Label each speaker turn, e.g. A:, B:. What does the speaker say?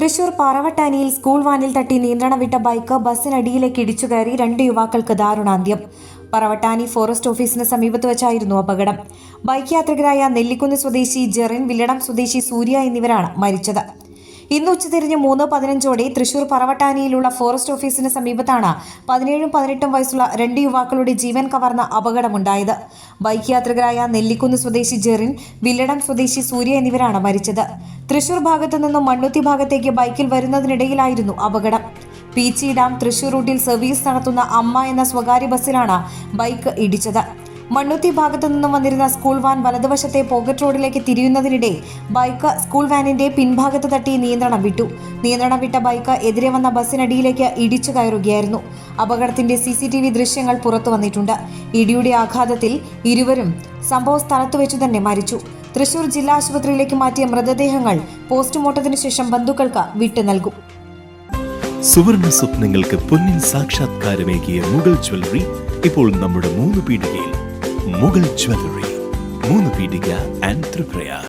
A: Thrissur പാറവട്ടാനിയിൽ school വാനിൽ തട്ടി നിയന്ത്രണം വിട്ട ബൈക്ക് ബസ്സിനടിയിലേക്ക് ഇടിച്ചു കയറി രണ്ട് യുവാക്കൾക്ക് ദാരുണാന്ത്യം. പറവട്ടാനി ഫോറസ്റ്റ് ഓഫീസിന് സമീപത്ത് വെച്ചായിരുന്നു അപകടം. ബൈക്ക് യാത്രികരായ നെല്ലിക്കുന്ന് സ്വദേശി ജെറിൻ വില്ലടം സ്വദേശി സൂര്യ എന്നിവരാണ് മരിച്ചത്. ഇന്ന് ഉച്ചതിരിഞ്ഞ് മൂന്ന് പതിനഞ്ചോടെ തൃശൂർ പറവട്ടാനിയിലുള്ള ഫോറസ്റ്റ് ഓഫീസിന് സമീപത്താണ് പതിനേഴും പതിനെട്ടും വയസ്സുള്ള രണ്ട് യുവാക്കളുടെ ജീവൻ കവർന്ന അപകടമുണ്ടായത്. ബൈക്ക് യാത്രികരായ നെല്ലിക്കുന്ന് സ്വദേശി ജെറിൻ വില്ലടം സ്വദേശി സൂര്യ എന്നിവരാണ് മരിച്ചത്. തൃശൂർ ഭാഗത്തു നിന്നും മണ്ണുത്തി ഭാഗത്തേക്ക് ബൈക്കിൽ വരുന്നതിനിടയിലായിരുന്നു അപകടം. പീച്ചി ഡാം തൃശൂർ റൂട്ടിൽ സർവീസ് നടത്തുന്ന അമ്മ എന്ന സ്വകാര്യ ബസ്സിലാണ് ബൈക്ക് ഇടിച്ചത്. മണ്ണുത്തി ഭാഗത്തു നിന്നും വന്നിരുന്ന സ്കൂൾ വാൻ വലതുവശത്തെ പോക്കറ്റ് റോഡിലേക്ക് തിരിയുന്നതിനിടെ ബൈക്ക് സ്കൂൾ വാനിന്റെ പിൻഭാഗത്ത് തട്ടി നിയന്ത്രണം വിട്ടു. നിയന്ത്രണം വിട്ട ബൈക്ക് എതിരെ വന്ന ബസ്സിനടിയിലേക്ക് ഇടിച്ചു കയറുകയായിരുന്നു. അപകടത്തിന്റെ സി സി ടി വി ദൃശ്യങ്ങൾ പുറത്തു വന്നിട്ടുണ്ട്. ഇടിയുടെ ആഘാതത്തിൽ ഇരുവരും സംഭവ സ്ഥലത്തു വെച്ചു തന്നെ മരിച്ചു. തൃശൂർ ജില്ലാ ആശുപത്രിയിലേക്ക് മാറ്റിയ മൃതദേഹങ്ങൾ പോസ്റ്റ്മോർട്ടത്തിന് ശേഷം ബന്ധുക്കൾക്ക് വിട്ടു നൽകും.
B: സുവർണ സ്വപ്നങ്ങൾക്ക് പൊന്നിൻ സാക്ഷാത്കാരമേകിയ മുഗൾ ജ്വല്ലറി ഇപ്പോൾ നമ്മുടെ മൂന്ന് പീടികയിൽ മുഗൾ ജ്വല്ലറി മൂന്ന് പീടിക ആൻഡ് ത്രിപ്രയാർ